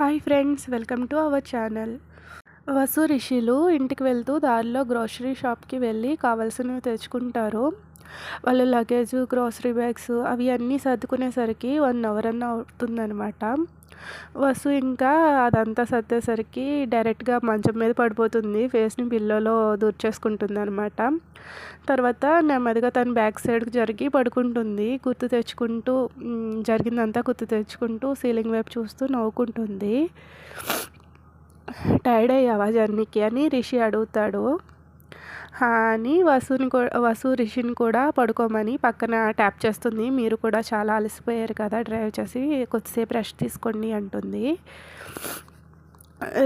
Hi friends welcome to our channel Vasu రిషిలు ఇంటికి వెళ్తూ దారిలో గ్రోసరీ షాప్కి వెళ్ళి కావాల్సినవి తెచ్చుకుంటారు. వాళ్ళ లగేజ్ గ్రోసరీ బ్యాగ్స్ అవి అన్నీ సర్దుకునేసరికి వన్ అవర్ అన్న అవుతుందనమాట వసు ఇంకా అదంతా సర్దేసరికి డైరెక్ట్గా మంచం మీద పడిపోతుంది. ఫేస్ని పిల్లలో దూర్చేసుకుంటుంది అనమాట తర్వాత నెమ్మదిగా తన బ్యాక్ సైడ్కి జరిగి పడుకుంటుంది. గుర్తు తెచ్చుకుంటూ జరిగిందంతా గుర్తు తెచ్చుకుంటూ సీలింగ్ వైపు చూస్తూ నవ్వుకుంటుంది. టైర్డ్ అయ్యావా జర్నీకి? అని రిషి అడుగుతాడు. అని వసుని వసు రిషిని కూడా పడుకోమని పక్కన ట్యాప్ చేస్తుంది. మీరు కూడా చాలా అలసిపోయారు కదా డ్రైవ్ చేసి కొద్దిసేపు రెస్ట్ తీసుకోండి అంటుంది.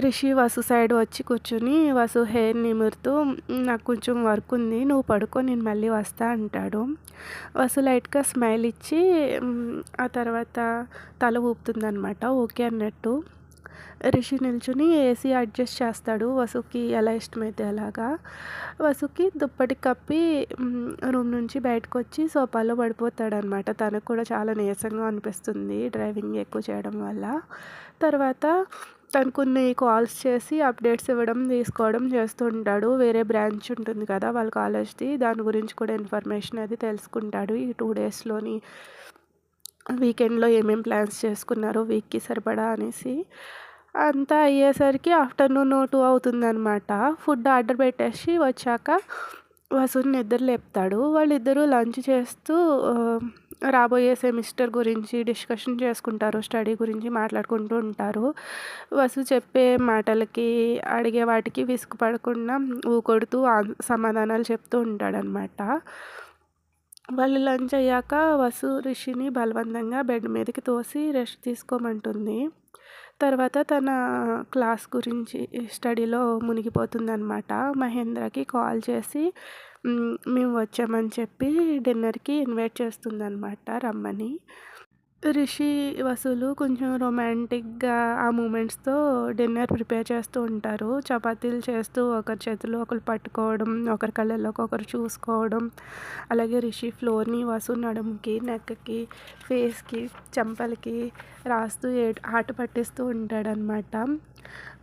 రిషి వసు సైడ్ వచ్చి కూర్చుని వసు హెయిర్ నిమురుతూ నాకు కొంచెం వర్క్ ఉంది నువ్వు పడుకో నేను మళ్ళీ వస్తా అంటాడు. వసు లైట్గా స్మైల్ ఇచ్చి ఆ తర్వాత తల ఊపుతుందనమాట ఓకే అన్నట్టు. రిషి నిల్చుని ఏసీ అడ్జస్ట్ చేస్తాడు వసుకి ఎలా ఇష్టమైతే అలాగా. వసుకి దుప్పటి కప్పి రూమ్ నుంచి బయటకు వచ్చి సోఫాలో పడిపోతాడు అనమాట తనకు కూడా చాలా నీరసంగా అనిపిస్తుంది డ్రైవింగ్ ఎక్కువ చేయడం వల్ల. తర్వాత తను కొన్ని కాల్స్ చేసి అప్డేట్స్ ఇవ్వడం తీసుకోవడం చేస్తూ ఉంటాడు. వేరే బ్రాంచ్ ఉంటుంది కదా వాళ్ళ కాలేజ్ది. దాని గురించి కూడా ఇన్ఫర్మేషన్ అది తెలుసుకుంటాడు. ఈ టూ డేస్లోని వీకెండ్లో ఏమేం ప్లాన్స్ చేసుకున్నారో వీక్కి సరిపడా అనేసి. అంతా అయ్యేసరికి ఆఫ్టర్నూన్ టూ అవుతుందనమాట ఫుడ్ ఆర్డర్ పెట్టేసి వచ్చాక వసుని నిద్ర లేపుతాడు. వాళ్ళిద్దరూ లంచ్ చేస్తూ రాబోయే సెమిస్టర్ గురించి డిస్కషన్ చేసుకుంటారు స్టడీ గురించి మాట్లాడుకుంటూ ఉంటారు. వసు చెప్పే మాటలకి అడిగే వాటికి విసుగు పడకుండా ఊకొడుతూ సమాధానాలు చెప్తూ ఉంటాడనమాట వాళ్ళు లంచ్ అయ్యాక వసు రిషిని బలవంతంగా బెడ్ మీదకి తోసి రెస్ట్ తీసుకోమంటుంది. తర్వాత తన క్లాస్ గురించి స్టడీలో మునిగిపోతుందన్నమాట. మహేంద్రకి కాల్ చేసి మేము వచ్చామని చెప్పి డిన్నర్కి ఇన్వైట్ చేస్తుందన్నమాట రమ్మని. రిషి వసూలు కొంచెం రొమాంటిక్గా ఆ మూమెంట్స్తో డిన్నర్ ప్రిపేర్ చేస్తూ ఉంటారు. చపాతీలు చేస్తూ ఒకరి చేతిలో ఒకరు పట్టుకోవడం ఒకరి కళ్ళల్లోకి ఒకరు చూసుకోవడం అలాగే రిషి ఫ్లోర్ని వసు నడుముకి నెక్కకి ఫేస్కి చెంపలకి రాస్తూ ఏ ఆట పట్టిస్తూ ఉంటాడనమాట.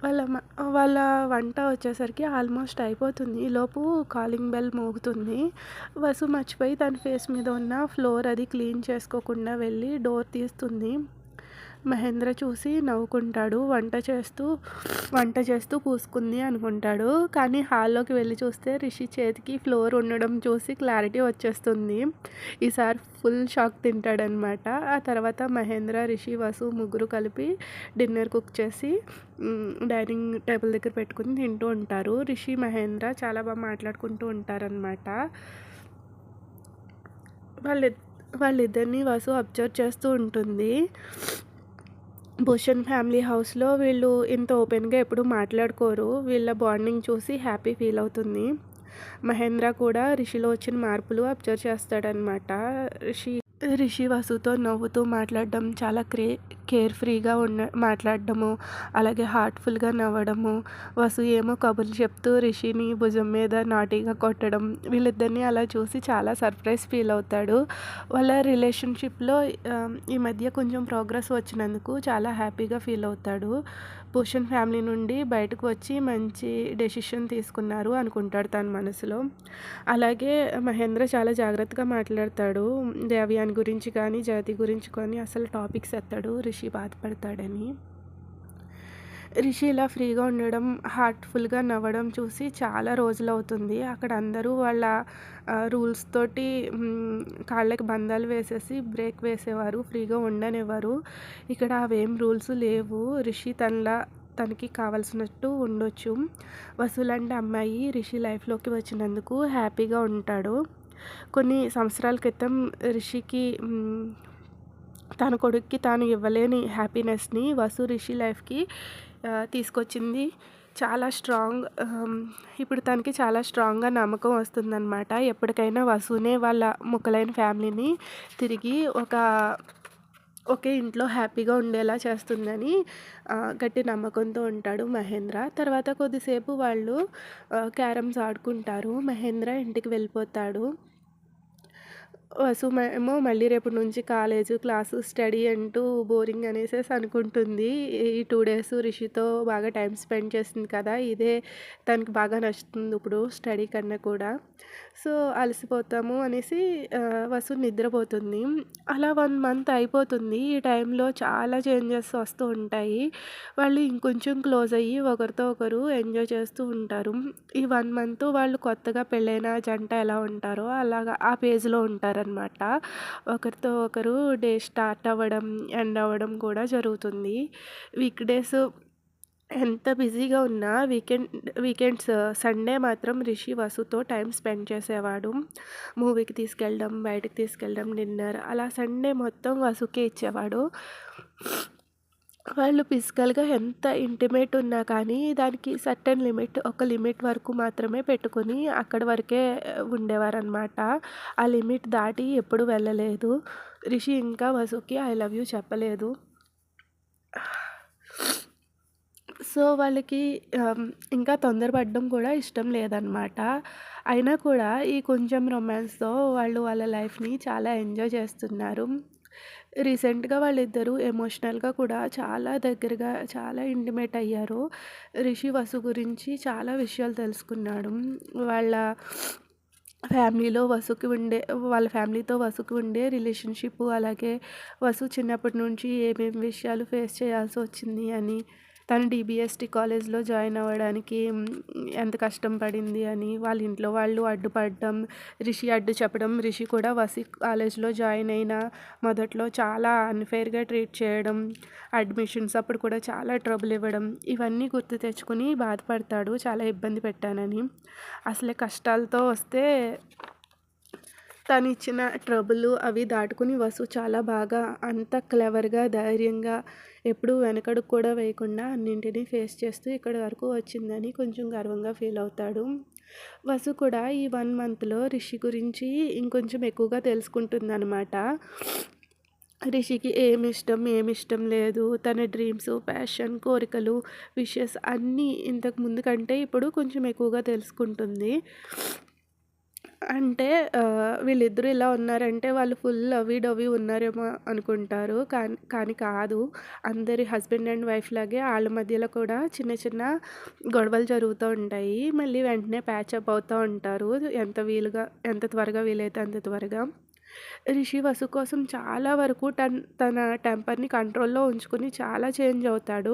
వాళ్ళ మ- వాళ్ళ వంట వచ్చేసరికి ఆల్మోస్ట్ అయిపోతుంది. ఈ లోపు కాలింగ్ బెల్ మోగుతుంది. వసు మర్చిపోయి తన ఫేస్ మీద ఉన్న ఫ్లోర్ అది క్లీన్ చేసుకోకుండా వెళ్ళి డోర్ తీస్తుంది. మహేంద్ర చూసి నవ్వుకుంటాడు. వంట చేస్తూ వంట చేస్తూ పూసుకుంది అనుకుంటాడు. కానీ హాల్లోకి వెళ్ళి చూస్తే రిషి చేతికి ఫ్లోర్ ఉండడం చూసి క్లారిటీ వచ్చేస్తుంది. ఈసారి ఫుల్ షాక్ తింటాడనమాట. ఆ తర్వాత మహేంద్ర రిషి వసు ముగ్గురు కలిపి డిన్నర్ కుక్ చేసి డైనింగ్ టేబుల్ దగ్గర పెట్టుకుని తింటూ ఉంటారు. రిషి మహేంద్ర చాలా బాగా మాట్లాడుకుంటూ ఉంటారనమాట. వాళ్ళ వాళ్ళిద్దరిని వసు అబ్జర్వ్ చేస్తూ ఉంటుంది. భూషణ్ ఫ్యామిలీ హౌస్లో వీళ్ళు ఇంత ఓపెన్గా ఎప్పుడు మాట్లాడుకోరు. వీళ్ళ బాండింగ్ చూసి హ్యాపీ ఫీల్ అవుతుంది. మహేంద్ర కూడా రిషిలో వచ్చిన మార్పులు అబ్జర్వ్ చేస్తాడనమాట రిషి రిషి వసుతో నవ్వుతూ మాట్లాడడం చాలా క్రే కేర్ ఫ్రీగా ఉన్న మాట్లాడడము అలాగే హార్ట్ఫుల్గా నవ్వడము వసు ఏమో కబుర్లు చెప్తూ రిషిని భుజం మీద నాటీగా కొట్టడం వీళ్ళిద్దరిని అలా చూసి చాలా సర్ప్రైజ్ ఫీల్ అవుతాడు. వాళ్ళ రిలేషన్షిప్లో ఈ మధ్య కొంచెం ప్రోగ్రెస్ వచ్చినందుకు చాలా హ్యాపీగా ఫీల్ అవుతాడు. భూషణ్ ఫ్యామిలీ నుండి బయటకు వచ్చి మంచి డెసిషన్ తీసుకున్నారు అనుకుంటాడు తన మనసులో. అలాగే మహేంద్ర చాలా జాగ్రత్తగా మాట్లాడతాడు. దేవ్యాన్ గురించి కానీ జాతి గురించి కానీ అసలు టాపిక్స్ ఎత్తాడు. రిషి బాధపడతాడని. రిషి ఇలా ఫ్రీగా ఉండడం హార్ట్ఫుల్గా నవ్వడం చూసి చాలా రోజులు అవుతుంది అక్కడ అందరూ వాళ్ళ రూల్స్ తోటి కాళ్ళకి బంధాలు వేసేసి బ్రేక్ వేసేవారు ఫ్రీగా ఉండనివ్వరు. ఇక్కడ అవేం రూల్స్ లేవు. రిషి తనలా తనకి కావాల్సినట్టు ఉండొచ్చు. వసూలంటే అమ్మాయి రిషి లైఫ్లోకి వచ్చినందుకు హ్యాపీగా ఉంటాడు. కొన్ని సంవత్సరాల క్రితం రిషికి తన కొడుక్కి తాను ఇవ్వలేని హ్యాపీనెస్ని వసు రిషి లైఫ్కి తీసుకొచ్చింది. చాలా స్ట్రాంగ్ ఇప్పుడు తనకి చాలా స్ట్రాంగ్గా నమ్మకం వస్తుందన్నమాట. ఎప్పటికైనా వసునే వాళ్ళ ముక్కలైన ఫ్యామిలీని తిరిగి ఒక ఒకే ఇంట్లో హ్యాపీగా ఉండేలా చేస్తుందని గట్టి నమ్మకంతో ఉంటాడు మహేంద్ర. తర్వాత కొద్దిసేపు వాళ్ళు క్యారమ్స్ ఆడుకుంటారు. మహేంద్ర ఇంటికి వెళ్ళిపోతాడు. వసు ఏమో మళ్ళీ రేపటి నుంచి కాలేజు, క్లాసు, స్టడీ అంటూ బోరింగ్ అనేసేసి అనుకుంటుంది. ఈ టూ డేస్ రిషితో బాగా టైం స్పెండ్ చేసింది కదా! ఇదే తనకి బాగా నచ్చుతుంది ఇప్పుడు స్టడీ కన్నా కూడా. సో, అలసిపోతాము అనేసి వసు నిద్రపోతుంది. అలా వన్ మంత్ అయిపోతుంది. ఈ టైంలో చాలా చేంజెస్ వస్తూ ఉంటాయి. వాళ్ళు ఇంకొంచెం క్లోజ్ అయ్యి ఒకరితో ఒకరు ఎంజాయ్ చేస్తూ ఉంటారు. ఈ వన్ మంత్ వాళ్ళు కొత్తగా పెళ్ళైన జంట ఎలా ఉంటారో అలాగా ఆ పేజ్‌లో ఉంటారు ఉంటారనమాట. ఒకరితో ఒకరు డే స్టార్ట్ అవ్వడం, ఎండ్ అవ్వడం కూడా జరుగుతుంది. వీక్ డేస్ ఎంత బిజీగా ఉన్నా వీకెండ్ వీకెండ్స్ సండే మాత్రం రిషి వసుతో టైం స్పెండ్ చేసేవాడు. మూవీకి తీసుకెళ్ళడం, బయటకు తీసుకెళ్ళడం, డిన్నర్ అలా సండే మొత్తం వసుకే ఇచ్చేవాడు. వాళ్ళు ఫిజికల్‌గా ఎంత ఇంటిమేట్ ఉన్నా కానీ దానికి సర్టెన్ లిమిట్ ఒక లిమిట్ వరకు మాత్రమే పెట్టుకొని అక్కడి వరకే ఉండేవారనమాట. ఆ లిమిట్ దాటి ఎప్పుడు వెళ్ళలేదు. రిషి ఇంకా వసుకి ఐ లవ్ యూ చెప్పలేదు. సో, వాళ్ళకి ఇంకా తొందరపడడం కూడా ఇష్టం లేదనమాట. అయినా కూడా ఈ కొంచెం రొమాన్స్‌తో వాళ్ళు వాళ్ళ లైఫ్‌ని చాలా ఎంజాయ్ చేస్తున్నారు. రీసెంట్‌గా వాళ్ళిద్దరూ ఎమోషనల్‌గా కూడా చాలా దగ్గరగా చాలా ఇంటిమేట్ అయ్యారు. రిషి వసు గురించి చాలా విషయాలు తెలుసుకున్నాడు. వాళ్ళ ఫ్యామిలీలో వసుకి ఉండే వాళ్ళ ఫ్యామిలీతో వసుకి ఉండే రిలేషన్‌షిప్ అలాగే వసు చిన్నప్పటి నుంచి ఏమేమి విషయాలు ఫేస్ చేయాల్సి వచ్చింది అని, తను డీబీఎస్‌టీ కాలేజ్‌లో జాయిన్ అవ్వడానికి ఎంత కష్టం పడింది అని, వాళ్ళ ఇంట్లో వాళ్ళు అడ్డుపడడం, రిషి అడ్డు చెప్పడం, రిషి కూడా వసి కాలేజ్‌లో జాయిన్ అయిన మొదట్లో చాలా అన్ఫేర్గా ట్రీట్ చేయడం, అడ్మిషన్స్ అప్పుడు కూడా చాలా ట్రబుల్ ఇవ్వడం, ఇవన్నీ గుర్తు తెచ్చుకొని బాధపడతాడు చాలా ఇబ్బంది పెట్టానని. అసలే కష్టాలతో వస్తే తనిచ్చిన ట్రబుల్ అవి దాటుకుని వసు చాలా బాగా అంత క్లెవర్‌గా, ధైర్యంగా ఎప్పుడు వెనకడుగు కూడా వేయకుండా అన్నింటిని ఫేస్ చేస్తూ ఇక్కడి వరకు వచ్చిందని కొంచెం గర్వంగా ఫీల్ అవుతాడు. వసు కూడా ఈ వన్ మంత్‌లో రిషి గురించి ఇంకొంచెం ఎక్కువగా తెలుసుకుంటుందన్నమాట రిషికి ఏమి ఇష్టం ఏమి ఇష్టం లేదు, తన డ్రీమ్స్, ప్యాషన్, కోరికలు, విషెస్ అన్నీ ఇంతకు ముందు కంటే ఇప్పుడు కొంచెం ఎక్కువగా తెలుసుకుంటుంది. అంటే వీళ్ళిద్దరూ ఇలా ఉన్నారంటే వాళ్ళు ఫుల్ లవ్వీ డవ్వీ ఉన్నారేమో అనుకుంటారు. కానీ కానీ కాదు. అందరి హస్బెండ్ అండ్ వైఫ్ లాగే వాళ్ళ మధ్యలో కూడా చిన్న చిన్న గొడవలు జరుగుతూ ఉంటాయి. మళ్ళీ వెంటనే ప్యాచప్ అవుతూ ఉంటారు. ఎంత వీలుగా ఎంత త్వరగా వీలైతే అంత త్వరగా. రిషి వసు కోసం చాలా వరకు టన్ తన టెంపర్‌ని కంట్రోల్‌లో ఉంచుకొని చాలా చేంజ్ అవుతాడు.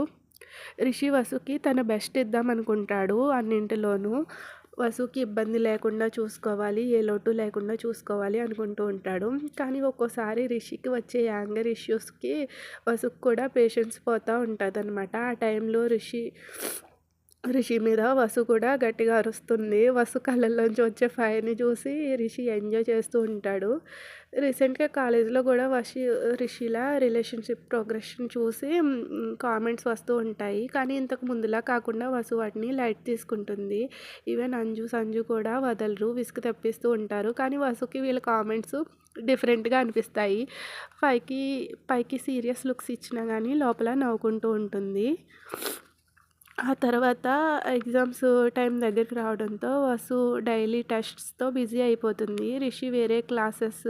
రిషి వసుకి తన బెస్ట్ ఇద్దాం అనుకుంటాడు అన్నింటిలోనూ. వసుకి ఇబ్బంది లేకుండా చూసుకోవాలి, ఏ లోటు లేకుండా చూసుకోవాలి అనుకుంటూ ఉంటాడు. కానీ ఒక్కోసారి రిషికి వచ్చే యాంగర్ ఇష్యూస్‌కి వసుకు కూడా పేషెన్స్ పోతూ ఉంటుంది అనమాట ఆ టైంలో రిషి రిషి మీద వసు కూడా గట్టిగా అరుస్తుంది. వసు కళ్ళల్లోంచి వచ్చే ఫైర్‌ని చూసి రిషి ఎంజాయ్ చేస్తూ ఉంటాడు. రీసెంట్‌గా కాలేజీలో కూడా వషి రిషిల రిలేషన్‌షిప్ ప్రోగ్రెషన్ చూసి కామెంట్స్ వస్తూ ఉంటాయి. కానీ ఇంతకు ముందులా కాకుండా వసు వాటిని లైట్ తీసుకుంటుంది. ఈవెన్ అంజు, సంజు కూడా వదలరు. విసుగు తెప్పిస్తూ ఉంటారు. కానీ వసుకి వీళ్ళ కామెంట్స్ డిఫరెంట్‌గా అనిపిస్తాయి. పైకి పైకి సీరియస్ లుక్స్ ఇచ్చినా కానీ లోపల నవ్వుకుంటూ ఉంటుంది. ఆ తర్వాత ఎగ్జామ్స్ టైం దగ్గరికి రావడంతో వసు డైలీ టెస్ట్స్‌తో బిజీ అయిపోతుంది. రిషి వేరే క్లాసెస్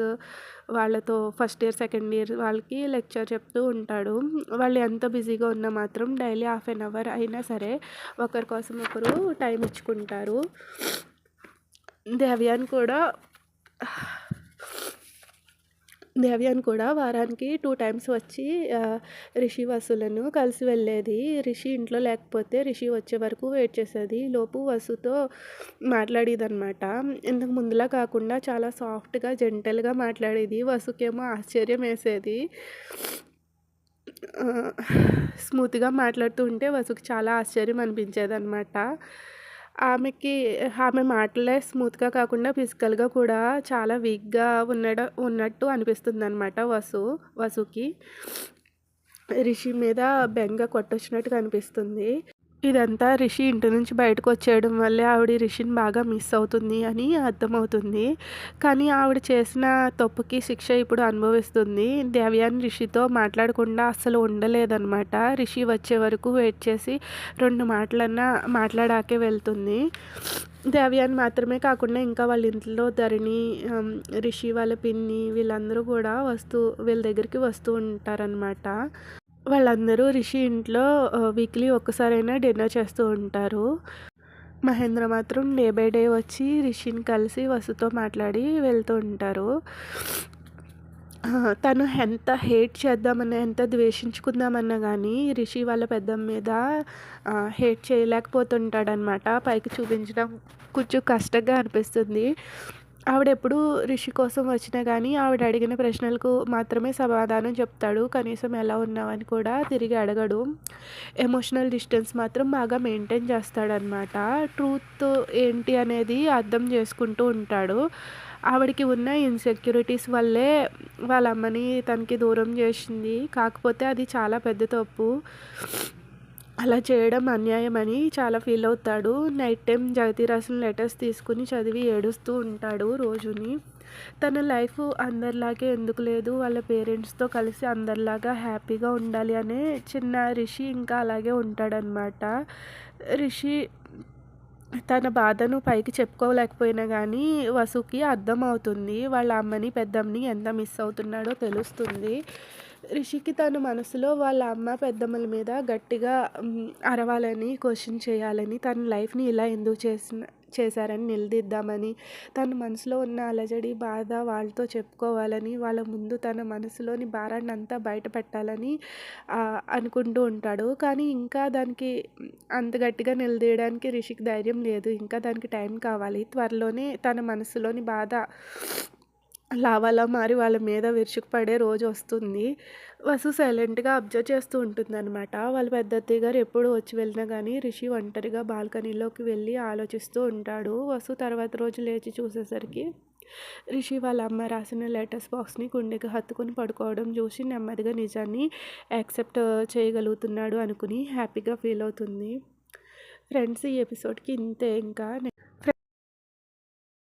వాళ్ళతో ఫస్ట్ ఇయర్, సెకండ్ ఇయర్ వాళ్ళకి లెక్చర్ చెప్తూ ఉంటాడు. వాళ్ళు ఎంత బిజీగా ఉన్నా మాత్రం డైలీ హాఫ్ అన్ అవర్ అయినా సరే ఒకరి కోసం ఒకరు టైం ఇచ్చుకుంటారు. దేవ్యాన్ కూడా దేవయాన్ కూడా వారానికి టూ టైమ్స్ వచ్చి రిషి, వసులను కలిసి వెళ్ళేది. రిషి ఇంట్లో లేకపోతే రిషి వచ్చే వరకు వెయిట్ చేసేది. లోపు వసుతో మాట్లాడేదన్నమాట ఇంతకు ముందులా కాకుండా చాలా సాఫ్ట్‌గా, జెంటల్గా మాట్లాడేది. వసుకేమో ఆశ్చర్యం వేసేది. స్మూత్‌గా మాట్లాడుతూ ఉంటే వసుకు చాలా ఆశ్చర్యం అనిపించేది అనమాట ఆమెకి ఆమె మాటలే స్మూత్‌గా కాకుండా ఫిజికల్‌గా కూడా చాలా వీక్‌గా ఉన్నడ ఉన్నట్టు అనిపిస్తుంది అనమాట వసు వసుకి. రిషి మీద బెంగ కొట్టొచ్చినట్టు కనిపిస్తుంది. ఇదంతా రిషి ఇంటి నుంచి బయటకు వచ్చేయడం వల్లే ఆవిడ రిషిని బాగా మిస్ అవుతుంది అని అర్థమవుతుంది. కానీ ఆవిడ చేసిన తప్పుకి శిక్ష ఇప్పుడు అనుభవిస్తుంది. దేవ్యాన్ రిషితో మాట్లాడకుండా అస్సలు ఉండలేదన్నమాట. రిషి వచ్చే వరకు వెయిట్ చేసి రెండు మాటలన్నా మాట్లాడాకే వెళ్తుంది. దేవ్యాన్ మాత్రమే కాకుండా ఇంకా వాళ్ళ ఇంట్లో ధరణి రిషి వాళ్ళ పిన్ని వీళ్ళందరూ కూడా వస్తూ వీళ్ళ దగ్గరికి వస్తూ ఉంటారనమాట వాళ్ళందరూ రిషి ఇంట్లో వీక్లీ ఒక్కసారైనా డిన్నర్ చేస్తూ ఉంటారు. మహేంద్ర మాత్రం డే బై డే వచ్చి రిషిని కలిసి వసుతో మాట్లాడి వెళ్తూ ఉంటారు. తను ఎంత హేట్ చేద్దామన్నా ఎంత ద్వేషించుకుందామన్నా కానీ రిషి వాళ్ళ పెద్ద మీద హేట్ చేయలేకపోతుంటాడనమాట పైకి చూపించడం కొంచెం కష్టంగా అనిపిస్తుంది. ఆవిడ ఎప్పుడు రిషి కోసం వచ్చినా కానీ ఆవిడ అడిగిన ప్రశ్నలకు మాత్రమే సమాధానం చెప్తాడు. కనీసం ఎలా ఉన్నావని కూడా తిరిగి అడగడు. ఎమోషనల్ డిస్టెన్స్ మాత్రం బాగా మెయింటైన్ చేస్తాడనమాట ట్రూత్ ఏంటి అనేది అర్థం చేసుకుంటూ ఉంటాడు. ఆవిడకి ఉన్న ఇన్సెక్యూరిటీస్ వల్లే వాళ్ళ అమ్మని తనకి దూరం చేసింది. కాకపోతే అది చాలా పెద్ద తప్పు. అలా చేయడం అన్యాయమని చాలా ఫీల్ అవుతాడు. నైట్ టైం జగతి లెటర్స్ తీసుకుని చదివి ఏడుస్తూ ఉంటాడు రోజుని. తన లైఫ్ అందరిలాగే ఎందుకు లేదు? వాళ్ళ పేరెంట్స్తో కలిసి అందరిలాగా హ్యాపీగా ఉండాలి అనే చిన్న రిషి ఇంకా అలాగే ఉంటాడనమాట రిషి తన బాధను పైకి చెప్పుకోలేకపోయినా కానీ వసుకి అర్థమవుతుంది. వాళ్ళ అమ్మని పెద్దమ్మని ఎంత మిస్ అవుతున్నాడో తెలుస్తుంది. రిషికి తన మనసులో వాళ్ళ అమ్మ పెద్దమ్మల మీద గట్టిగా అరవాలని క్వశ్చన్ చేయాలని తన లైఫ్ని ఇలా ఎందుకు చేసిన చేశారని నిలదీద్దామని తన మనసులో ఉన్న అలజడి బాధ వాళ్ళతో చెప్పుకోవాలని వాళ్ళ ముందు తన మనసులోని భారాన్ని అంతా బయట పెట్టాలని అనుకుంటూ ఉంటాడు. కానీ ఇంకా దానికి అంత గట్టిగా నిలదీయడానికి రిషికి ధైర్యం లేదు. ఇంకా దానికి టైం కావాలి. త్వరలోనే తన మనసులోని బాధ లావాలా మారి వాళ్ళ మీద విరుచుకుపడే రోజు వస్తుంది. వసు సైలెంట్గా అబ్జర్వ్ చేస్తూ ఉంటుందన్నమాట. వాళ్ళ పెద్ద అత్తయ్య గారు ఎప్పుడు వచ్చి వెళ్ళినా కానీ రిషి ఒంటరిగా బాల్కనీలోకి వెళ్ళి ఆలోచిస్తూ ఉంటాడు. వసు తర్వాత రోజు లేచి చూసేసరికి రిషి వాళ్ళ అమ్మ రాసిన లెటర్స్ బాక్స్ని గుండెకి హత్తుకొని పడుకోవడం చూసి నెమ్మదిగా నిజాన్ని యాక్సెప్ట్ చేయగలుగుతున్నాడు అనుకుని హ్యాపీగా ఫీల్ అవుతుంది. ఫ్రెండ్స్ ఈ ఎపిసోడ్కి ఇంతే ఇంకా.